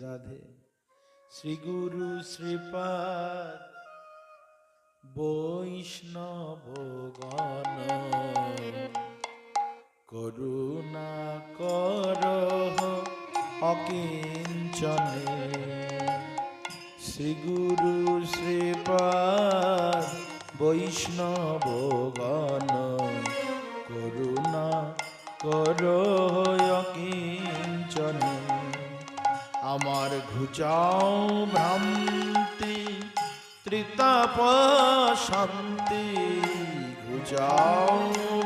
রাধে। শ্রী গুরু, শ্রীপাদ, বৈষ্ণব গণ, করুণা কর অকিঞ্চনে। শ্রী গুরু, শ্রীপাদ, বৈষ্ণব গণ, করুণা কর অকিঞ্চনে। আমার ঘুচাও ভ্রান্তি ত্রিতাপ শান্তি ঘুচাও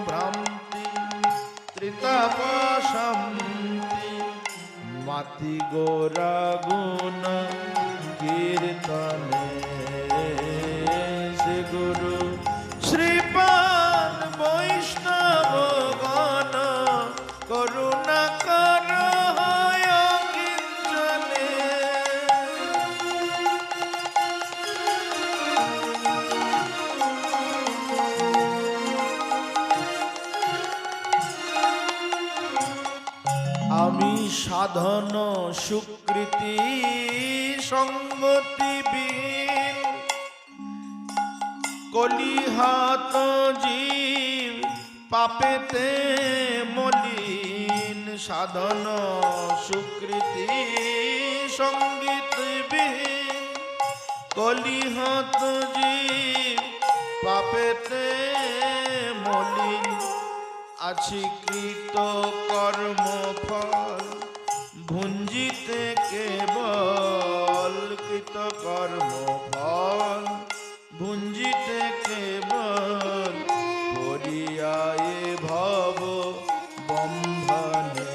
ভ্রান্তি ত্রিতাপ শান্তি মাতি গোরা গুণ কীর্তনে। আমি সাধন সুকৃতি সঙ্গতি বীর কলিহাত জীব পাপেতে মলিন। সাধন সুকৃতি সংগীত বীর কলিহত জীব পাপেতে মলিন। আছি কৃত কর্ম ফল ভুঞ্জিতে কেবল কৃত কর্ম ফল। ভুঞ্জিতে কেবল করিয়ায় ভব বন্ধনে।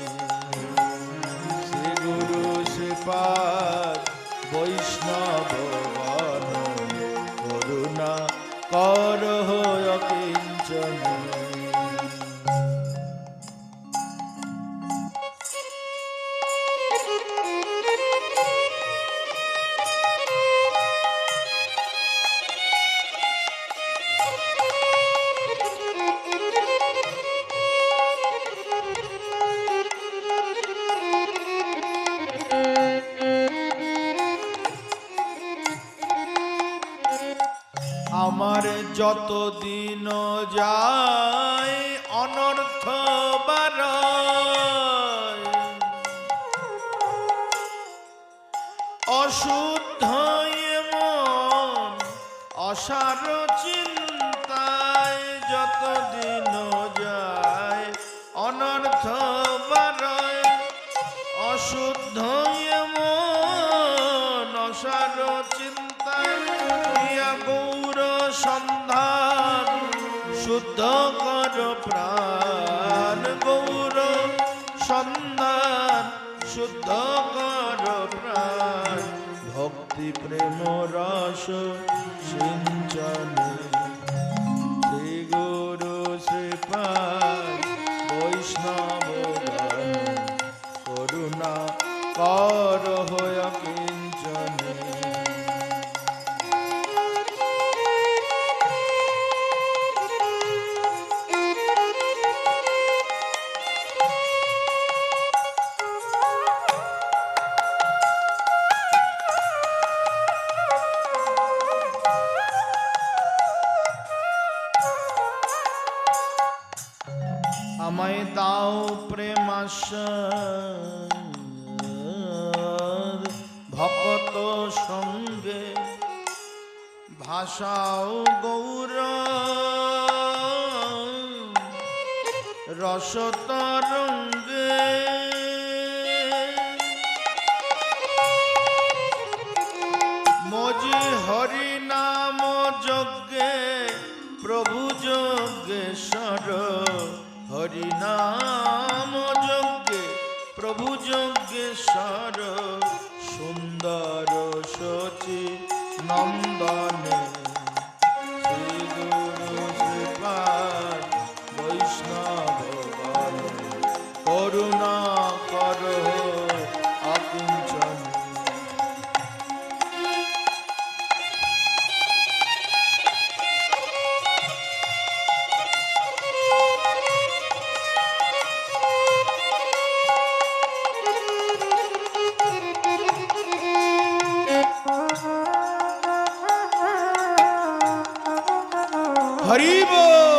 শ্রী গুরু শ্রীপাদ বৈষ্ণব আমার যত দিন যায় অনর্থ বারয়। অশুদ্ধ মন অসার চিন্তায় যত দিন যায় অনর্থ বারয়। অশুদ্ধ সন্ধান, শুদ্ধ কর প্রাণ গৌর সন্ধান, শুদ্ধ কর প্রাণ। ভক্তি, প্রেম, রস, সিঞ্চন। শ্রী গুরু শ্রীপাদ প্রেমাস ভকত সঙ্গে ভাষাও গৌর রসতরঙ্গে। মজি হরি নাম যজ্ঞে প্রভু যজ্ঞেশ্বর হরি যজ্ঞেশ্বর সুন্দর সচি নন্দনে। Haribo!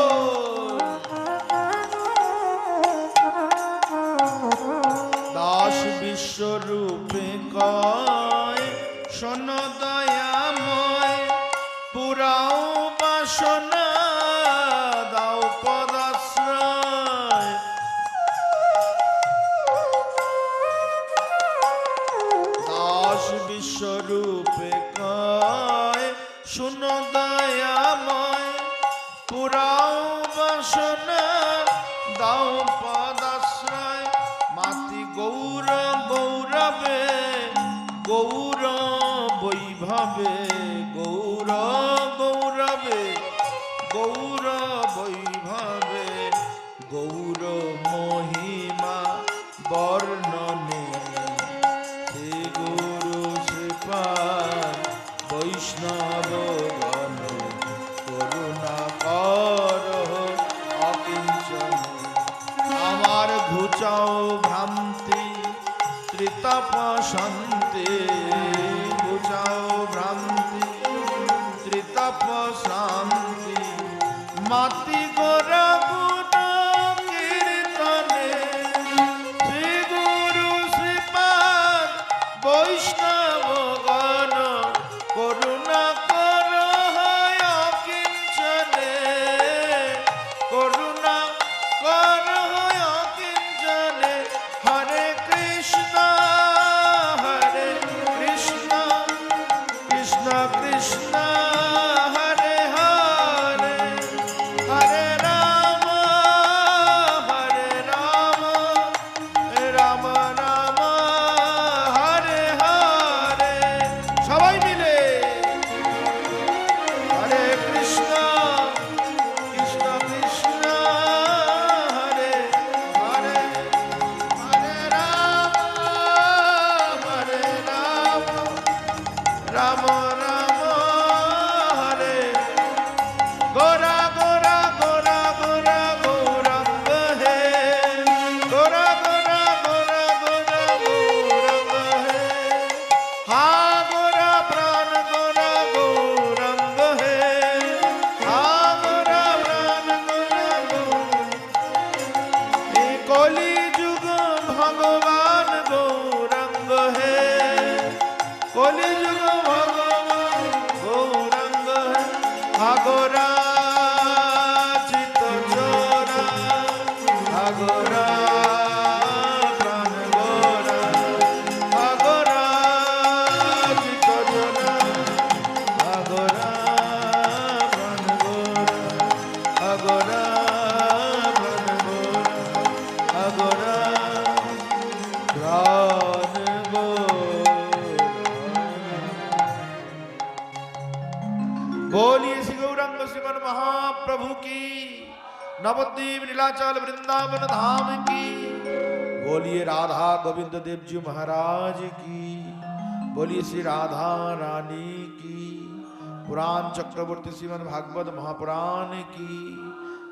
বৈভবে গৌর গৌরবে গৌর বৈভবে গৌর মহিমা বর্ণনে শ্রী গুরু শ্রীপাদ বৈষ্ণব করুণা কর আমার ঘুচাও ভ্রান্তি, ত্রিতপ শান্তি। মাতি কলি नवद्वीप नीलाचल वृंदावन धाम की बोलिए राधा गोविंद देव जी महाराज की बोलिए श्री राधा रानी की पुराण चक्रवर्ती श्रीमन भागवत महापुराण की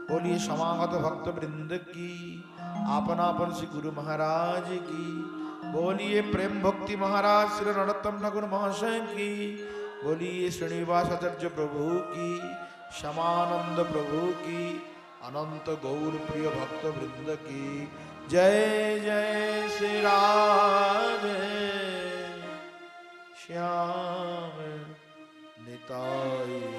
बोलिए समागत भक्त वृंद की आपनापन श्री गुरु महाराज की बोलिए प्रेम भक्ति महाराज श्री नरोत्तम ठाकुर महाशय की बोलिए श्रीनिवास आचार्य प्रभु की श्यामानंद प्रभु की अनंत गौर प्रिय भक्त वृंद की। जय जय श्री राधे। श्याम निताई।